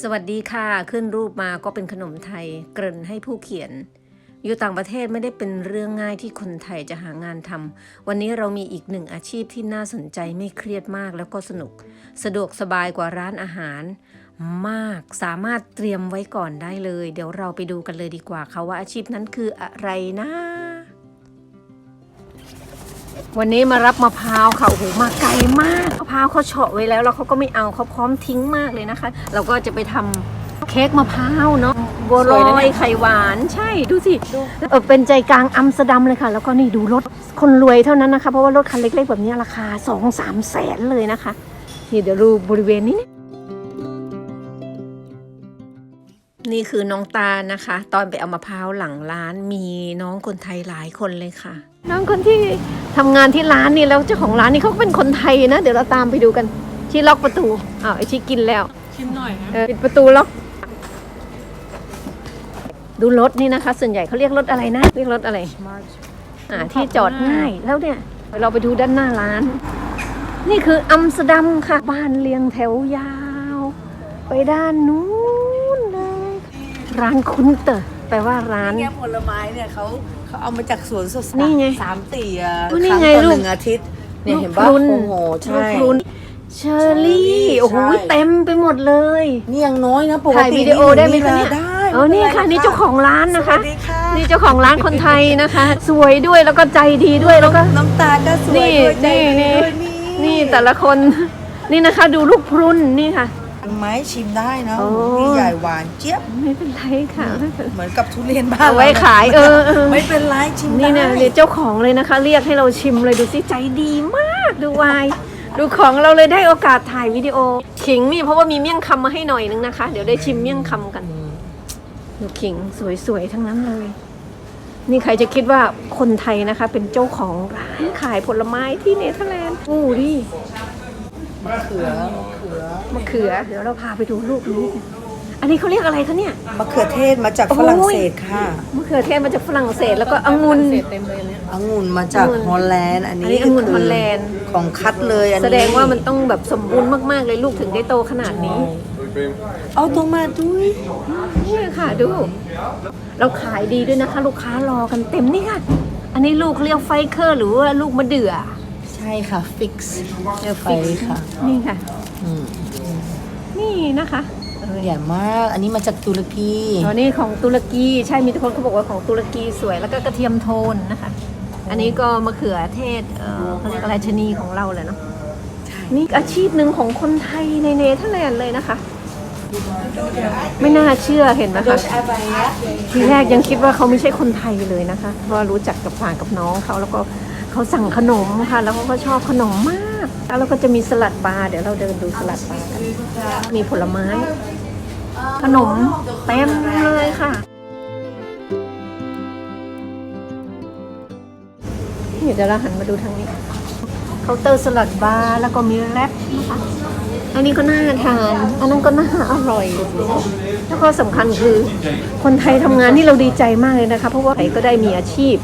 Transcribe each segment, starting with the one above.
สวัสดีค่ะ ขึ้นรูปมาก็เป็นขนมไทย เกริ่นให้ผู้เขียน อยู่ต่างประเทศไม่ได้เป็นเรื่องง่ายที่คนไทยจะหางานทำวันนี้เรามีอีกหนึ่งอาชีพที่น่าสนใจไม่เครียดมากแล้วก็สนุก สะดวกสบายกว่าร้านอาหาร มากสามารถเตรียมไว้ก่อนได้เลย เดี๋ยวเราไปดูกันเลยดีกว่าค่ะว่าอาชีพนั้นคืออะไรนะ วันนี้มารับมะพร้าวค่ะโอ้โหมาไกลมากมะพร้าวเขาเฉาะไว้แล้วแล้วเขาก็ไม่เอาเขาพร้อมทิ้งมากเลยนะคะ เราก็จะไปทำเค้กมะพร้าวเนาะบัวลสวยนะอเนี่ยยไข่หวานใช่ดูสิเออเป็นใจกลางอัมสเตอร์ดัมเลยค่ะ แล้วก็นี่ดูรถคนรวยเท่านั้นนะคะ เพราะว่ารถคันเล็กๆแบบนี้ราคาสองสามแสนเลยนะคะนี่เดี๋ยวดูบริเวณนี้เนี่ยนี่คือน้องตานะคะ ตอนไปเอามะพร้าวหลังร้านมีน้องคนไทยหลายคนเลยค่ะ น้องคนที่ทำงานที่ร้านนี่แล้วเจ้าของร้านนี่เขาก็เป็นคนไทยนะ เดี๋ยวเราตามไปดูกันที่ล็อกประตูอ้าวไอชีกินแล้วชิมหน่อยนะเออปิดประตูล็อกดูรถนี่นะคะ ส่วนใหญ่เขาเรียกรถอะไรนะ เรียกรถอะไรอ่าที่จอดง่ายแล้วเนี่ยเดี๋ยวเราไปดูด้านหน้าร้าน นี่คืออัมสเตอร์ดัมค่ะ บ้านเรียงแถวยาว ไปด้านนู้นเลย ร้านคุ้นเตอร์แปลว่าร้านเนี่ยผลไม้เนี่ยเขา เขาเอามาจากสวนสดนี่ไงสามตีอะโอ้คนี่รั้งไงต่อลูหกนึ่งอาทิตย์เนี่ยเห็นลูป่ะกพรุน โอ้โหลูใช่กพรุนเชอรี่ ใช่ โอ้โหเต็มไปหมดเลย นี่ยังน้อยนะปกถ่ายติวิดีโอได้ไหมคะนี่เนี่ยได้เออนี่ค่ะนี่เจ้าของร้านนะคะ สวัสดีค่ะนี่เจ้าของร้านคนไทยนะคะ สวยด้วยแล้วก็ใจดีด้วยแล้วก็ น้ำตาลก็สวยนี่ด้วยใจนี่ดีด้วยนี่แต่ละคน นี่นะคะ ดูลูกพรุนนี่ค่ะ ไม้ชิมได้นะโอ้ นี่ใหญ่หวานเจี๊ยบ ไม่เป็นไรค่ะไม่เป็นไรเหมือนกับทุเรียนบ้านเอาไว้เรนะขายเออเออ ไม่เป็นไรชิมได้นี่เนี่ยเดี๋ยวเจ้าของเลยนะคะ เรียกให้เราชิมเลยดูสิใจดีมากดูวายดูของเราเลยได้โอกาสถ่ายวิดีโอ ขิงนี่เพราะว่ามีเมี่ยงคำมาให้หน่อยนึงนะคะ เดี๋ยวได้ชิมเมี่ยงคำกันดูขิงสวยๆทั้งนั้นเลย นี่ใครจะคิดว่าคนไทยนะคะ เป็นเจ้าของร้านขายผลไม้ที่เนเธอร์แลนด์โอ้ดิมะเขือมะเขือมะเขือ เดี๋ยวเราพาไปดูรูปนี้กันอันนี้เขาเรียกอะไรคะเนี่ย มะเขือเทศมาจากฝรั่งเศสค่ะมะเขือเทศมาจากฝรั่งเศสแล้วก็องุ่นองุ่นมาจากองุ่นฮอลแลนด์ อันอันนี้นี้องุ่นคืฮอลแลนด์ ของคัดเลยอันนี้แสดงว่ามันต้องแบบสมบูรณ์มากๆเลยลูกถึงได้โตขนาดนี้ เอาตัวมาด้วยนี่ค่ะดู เราขายดีด้วยนะคะ ลูกค้ารอกันเต็มนี่ค่ะ อันนี้ลูกเขาเรียกไฟเคอร์ หรือว่าลูกมะเดื่อ ใช่ค่ะ ฟิกซ์ไฟค่ะ นี่ค่ะ อืม นี่นะคะเออใหญ่มาก อันนี้มาจากตุรกีตัวนี้ของตุรกีใช่มีทุกคนเขาบอกว่าของตุรกีสวยแล้วก็กระเทียมโทนนะคะ อันนี้ก็มะเขือเทศเออเขาเรียกอะไรชะนีของเราแหละเนาะนี่อาชีพหนึ่งของคนไทยในเนเธอร์แลนด์เลยนะคะ ไม่น่าเชื่อเห็นไหมคะทีแรกยังคิดว่าเขาไม่ใช่คนไทยเลยนะคะเพราะว่ารู้จักกับฝางกับน้องเขาแล้วก็เขาสั่งขนมค่ะ แล้วเขาก็ชอบขนมมาก แล้วก็จะมีสลัดบาร์เดี๋ยวเราเดินดูสลัดบาร์กันมีผลไม้ ขนมเต็มเลยค่ะเดี๋ยวเราหันมาดูทางนี้เคาน์เตอร์สลัดบาร์แล้วก็มีแรปนะคะอันนี้ก็น่าทาน อันนั้นก็น่าอร่อย แล้วก็สำคัญคือคนไทยทำงานนี่เราดีใจมากเลยนะคะ เพราะว่าไทยก็ได้มีอาชีพ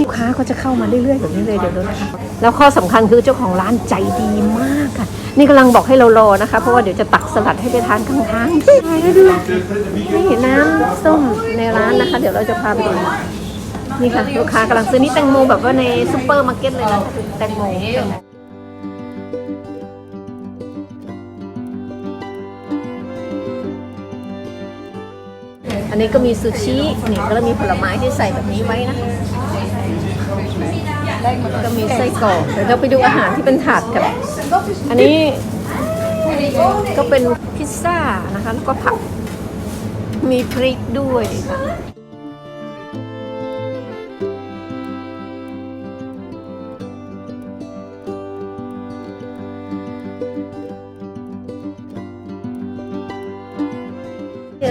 ลูกค้าก็จะเข้ามาเรื่อยๆแบบนี้เลยเดี๋ยวนะคะแล้วข้อสำคัญคือเจ้าของร้านใจดีมากค่ะ นี่กำลังบอกให้เรารอนะคะ เพราะว่าเดี๋ยวจะตักสลัดให้ไปทานข้างทางนี่น้ำส้มในร้านนะคะ เดี๋ยวเราจะพาไปดูนี่ค่ะลูกค้ากำลังซื้อนี่แตงโมแบบว่าในซูเปอร์มาร์เก็ตเลยนะแตงโมแตงโมอันนี้ก็มีซูชินี่ก็มีผลไม้ที่ใส่แบบนี้ไว้นะ ก็มีไส้กรอกเดี๋ยวเราไปดูอาหารที่เป็นถาดกันอันนี้ก็เป็นพิซซ่านะคะแล้วก็ผักมีพริกด้วยค่ะ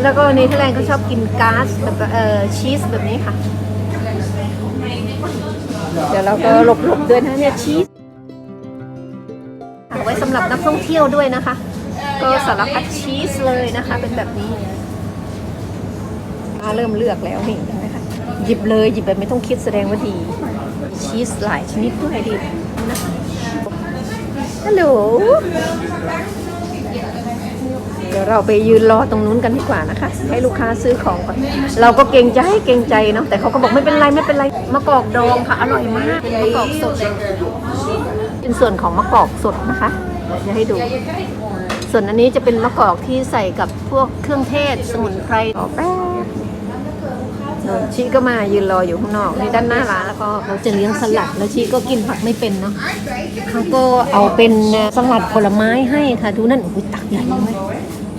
แล้วก็ในเทอร์แลนด์เขาชอบกินก๊าซแบบเอ่อชีสแบบนี้ค่ะ เดี๋ยวเราก็หลบๆด้วยนะเนี่ยชีสเอาไว้สำหรับนักท่องเที่ยวด้วยนะคะ ก็สารพัดชีสเลยนะคะ เป็นแบบนี้อาเริ่มเลือกแล้วนี่เห็นไหมคะหยิบเลยหยิบแบบไม่ต้องคิดแสดงว่าดี ชีสหลายชนิดด้วยดีนะคะฮัลโหล เดี๋ยวเราไปยืนรอตรงนู้นกันดีกว่านะคะ ให้ลูกค้าซื้อของก่อน เราก็เกรงใจเกรงใจเนาะแต่เขาก็บอกไม่เป็นไรไม่เป็นไรมะกอกดองค่ะอร่อยมากมะกอกสดเป็นส่วนของมะกอกสดนะคะเดี๋ยวให้ดู ส่วนอันนี้จะเป็นมะกอกที่ใส่กับพวกเครื่องเทศสมุนไพรต่อแป๊บชีก็มายืนรออยู่ข้างนอกนี่ด้านหน้าร้านแล้วก็เขาจะเลี้ยงสลัดแล้วชีก็กินผักไม่เป็นเนาะเขาก็เอาเป็นสลัดผลไม้ให้ค่ะดูนั่นอุ้ยตักใหญ่เลย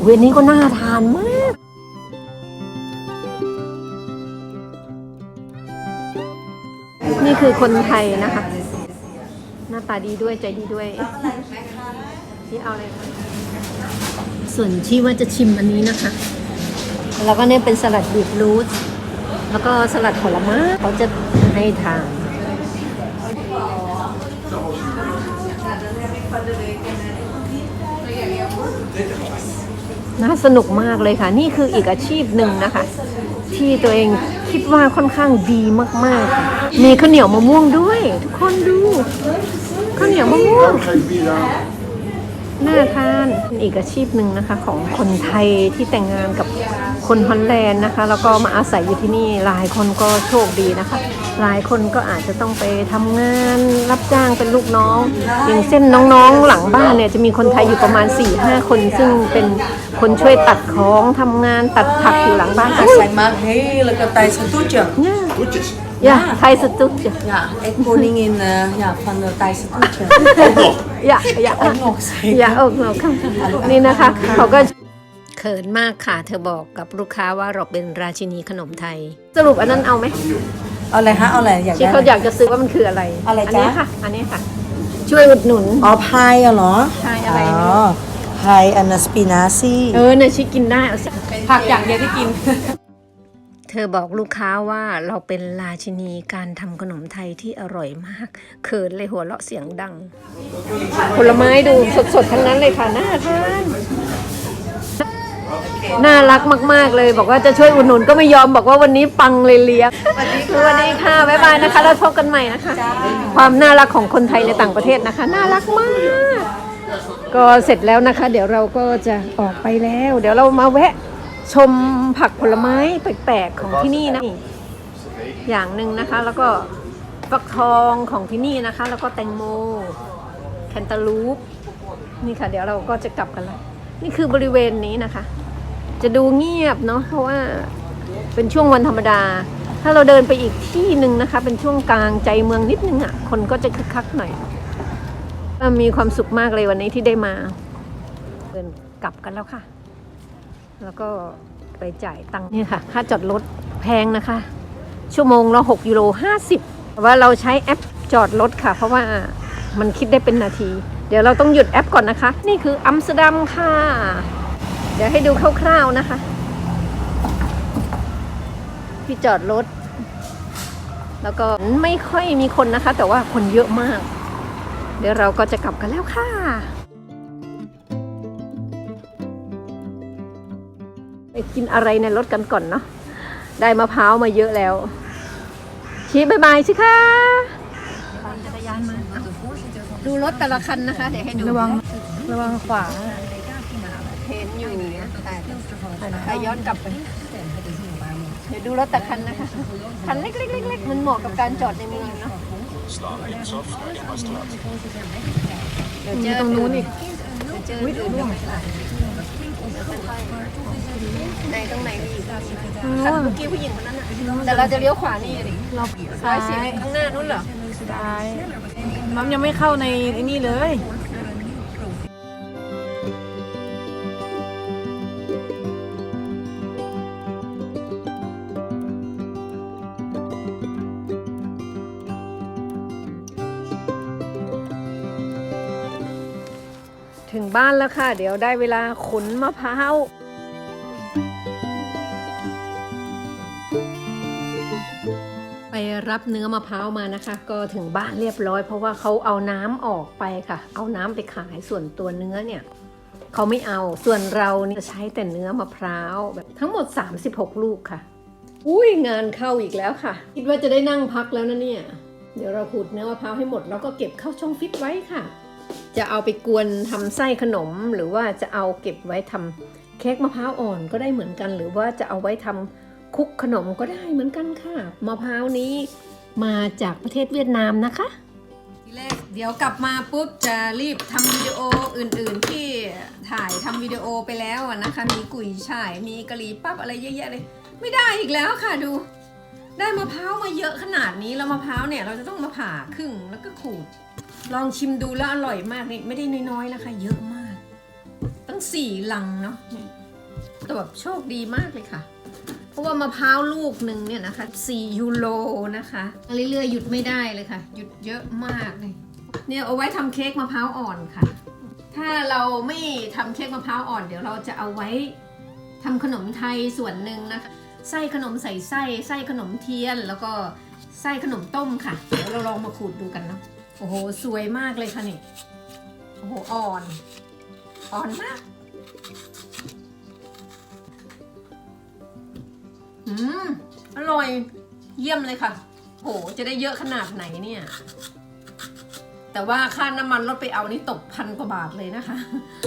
เวยนนี้ก็น่าทานมาก นี่คือคนไทยนะคะ หน้าตาดีด้วยใจดีด้วยที่เอาอะไรคะส่วนที่ว่าจะชิมอันนี้นะคะ แล้วก็เนี่ยเป็นสลัดบีทรูทแล้วก็สลัดผลไม้เขาจะให้ทาน น่าสนุกมากเลยค่ะ นี่คืออีกอาชีพหนึ่งนะคะ ที่ตัวเองคิดว่าค่อนข้างดีมากๆค่ะมีข้าวเหนียวมะม่วงด้วย ทุกคนดูข้าวเหนียวมะม่วงน่าทานเป็นอีกอาชีพหนึ่งนะคะ ของคนไทยที่แต่งงานกับคนฮอลแลนด์นะคะ แล้วก็มาอาศัยอยู่ที่นี่หลายคนก็โชคดีนะคะ หลายคนก็อาจจะต้องไปทำงานรับจ้างเป็นลูกน้อง อย่างเช่นน้องๆหลังบ้านเนี่ยจะมีคนไทยอยู่ประมาณ4ี่ห้าคน ซึ่งเป็น คนช่วยตัดของทำงานตัดผักอยู่หลังบ้าน Hij zijn maar heerlijke Thaise toetje. เนี่ยอย่าไทยสตุกจ้ะ Ja, ik koningin uh, ja, van de Thaise toetje. อย่าอย่า Ook nog zeker. อย่าอกเราค่ะนี่นะคะ เขาก็เขินมากค่ะ เธอบอกกับลูกค้าว่าเราเป็นราชินีขนมไทย สรุปอันนั้นเอาไหมเอาอะไรฮะเอาอะไรอยากที่ได้เขาอะไรอยากจะซื้อว่ามันคืออะไรอะไรอัจ๊ะนี้ค่ะ อันนี้ค่ะ ช่วยอุดหนุนอ๋อพายอะเหรอพายอะ ไรอ๋อพายอันนสปินาซี่เออเนี่ยชิกินได้เอาสิผักอย่างเดียวที่กิน เธอบอกลูกค้าว่าเราเป็นราชินีการทำขนมไทยที่อร่อยมากเขินเลยหัวเราะเสียงดัง ผลไม้ดูสดๆ ทั้งนั้นเลยค่ะน่าทานน่ารักมาก ๆ เลย บอกว่าจะช่วยอุดหนุนก็ไม่ยอมบอกว่าวันนี้ปังเลยเลี้ยงสวัสดีค่ะบ๊ายบายนะคะ แล้วพบกันใหม่นะคะ ความน่ารักของคนไทยในต่างประเทศนะคะ น่ารักมาก ก็เสร็จแล้วนะคะ เดี๋ยวเราก็จะออกไปแล้ว เดี๋ยวเรามาแวะชมผักผลไม้แปลกๆของที่นี่นะอย่างหนึ่งนะคะ แล้วก็ฟักทองของที่นี่นะคะ แล้วก็แตงโมแคนตาลูปนี่ค่ะ เดี๋ยวเราก็จะกลับกันล้วนี่คือบริเวณนี้นะคะ จะดูเงียบเนาะเพราะว่าเป็นช่วงวันธรรมดา ถ้าเราเดินไปอีกที่หนึ่งนะคะ เป็นช่วงกลางใจเมืองนิดนึงอะ่ะ คนก็จะคึกคักหน่อย มีความสุขมากเลยวันนี้ที่ได้มาเดินกลับกันแล้วค่ะ แล้วก็ไปจ่ายตังค์นี่ค่ะ ค่าจอดรถแพงนะคะ ชั่วโมงละ6ยูโร50แต่ว่าเราใช้แอปจอดรถค่ะ เพราะว่ามันคิดได้เป็นนาที เดี๋ยวเราต้องหยุดแอปก่อนนะคะ นี่คืออัมสเตอร์ดัมค่ะ เดี๋ยวให้ดูคร่าวๆนะคะ ที่จอดรถ แล้วก็ไม่ค่อยมีคนนะคะ แต่ว่าคนเยอะมาก เดี๋ยวเราก็จะกลับกันแล้วค่ะไปกินอะไรในรถกันก่อนเนาะได้มะพร้าวมาเยอะแล้ว ชี้บายบายสิคะจักรยานมาดูรถแต่ละคันนะคะ เดี๋ยวให้ดูระวังระวังขวาเห็นอยู่แต่ย้อนกลับไปเดี๋ยวดูรถแต่คันนะคะ คันเล็กๆๆๆมันเหมาะกับการจอดในเมืองเนาะ เดี๋ยวเจอตรงนู้นอีกเจออื่นด้วยไหนตรงไหนมีอีกคันเมื่อกี้ผู้หญิงคนนั้นน่ะแต่เราจะเลี้ยวขวานี่ดิเราซ้ายสิข้างหน้านู้นเหรอซ้ายน้ำยังไม่เข้าในไอ้นี่เลย บ้านแล้วค่ะ เดี๋ยวได้เวลาขนมะพร้าวไปรับเนื้อมะพร้าวมานะคะ ก็ถึงบ้านเรียบร้อย เพราะว่าเขาเอาน้ำออกไปค่ะ เอาน้ำไปขายส่วนตัวเนื้อเนี่ยเขาไม่เอาส่วนเราเนี่ยใช้แต่เนื้อมะพร้าวแบบทั้งหมด 36 ลูกค่ะ อุ้ยงานเข้าอีกแล้วค่ะ คิดว่าจะได้นั่งพักแล้วนะเนี่ย เดี๋ยวเราขูดเนื้อมะพร้าวให้หมดแล้วก็เก็บเข้าช่องฟิตไว้ค่ะ จะเอาไปกวนทำไส้ขนม หรือว่าจะเอาเก็บไว้ทำเค้กมะพร้าวอ่อนก็ได้เหมือนกัน หรือว่าจะเอาไว้ทำคุกขนมก็ได้เหมือนกันค่ะมะพร้าวนี้มาจากประเทศเวียดนามนะคะทีแรกเดี๋ยวกลับมาปุ๊บจะรีบทำวิดีโออื่นๆที่ถ่ายทำวิดีโอไปแล้วนะคะมีกุยช่ายมีกะหรี่ปั๊บอะไรเยอะแยะเลย ไม่ได้อีกแล้วค่ะดู ได้มะพร้าวมาเยอะขนาดนี้แล้วมะพร้าวเนี่ยเราจะต้องมาผ่าครึ่งแล้วก็ขูด ลองชิมดูแล้วอร่อยมากนี่ไม่ได้น้อยๆนะคะ เยอะมาก ตั้งสี่ลังเนาะแต่แบบโชคดีมากเลยค่ะ เพราะว่ามะพร้าวลูกหนึ่งเนี่ยนะคะ4ยูโรนะคะเรื่อยๆหยุดไม่ได้เลยค่ะ หยุดเยอะมากเลยเนี่ยเอาไว้ทำเค้กมะพร้าวอ่อนค่ะ ถ้าเราไม่ทำเค้กมะพร้าวอ่อน เดี๋ยวเราจะเอาไว้ทำขนมไทยส่วนหนึ่งนะคะไส้ขนมใส่ไส้ไส้ขนมเทียน แล้วก็ไส้ขนมต้มค่ะ เดี๋ยวเราลองมาขูดดูกันเนาะ โอ้โห สวยมากเลยค่ะนี่ โอ้โห อ่อน อ่อนมาก อืม อร่อย เยี่ยมเลยค่ะ โห จะได้เยอะขนาดไหนเนี่ย แต่ว่าค่าน้ำมันรถไปเอานี่ตกพันกว่าบาทเลยนะคะ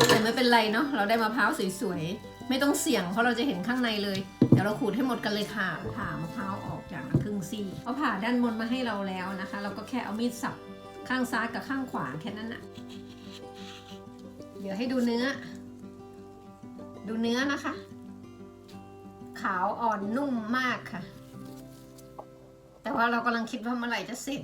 แต่ไม่เป็นไรเนาะ เราได้มะพร้าวสวยๆ ไม่ต้องเสี่ยงเพราะเราจะเห็นข้างในเลย เดี๋ยวเราขูดให้หมดกันเลยค่ะผ่ามะพร้าวออกอย่างครึ่งซี่เอาผ่าด้านบนมาให้เราแล้วนะคะ เราก็แค่เอามีดสับ ข้างซ้ายกับข้างขวาแค่นั้นนะเดี๋ยวให้ดูเนื้อ ดูเนื้อนะคะ ขาวอ่อนนุ่มมากค่ะ แต่ว่าเรากำลังคิดว่าเมื่อไหร่จะเสร็จ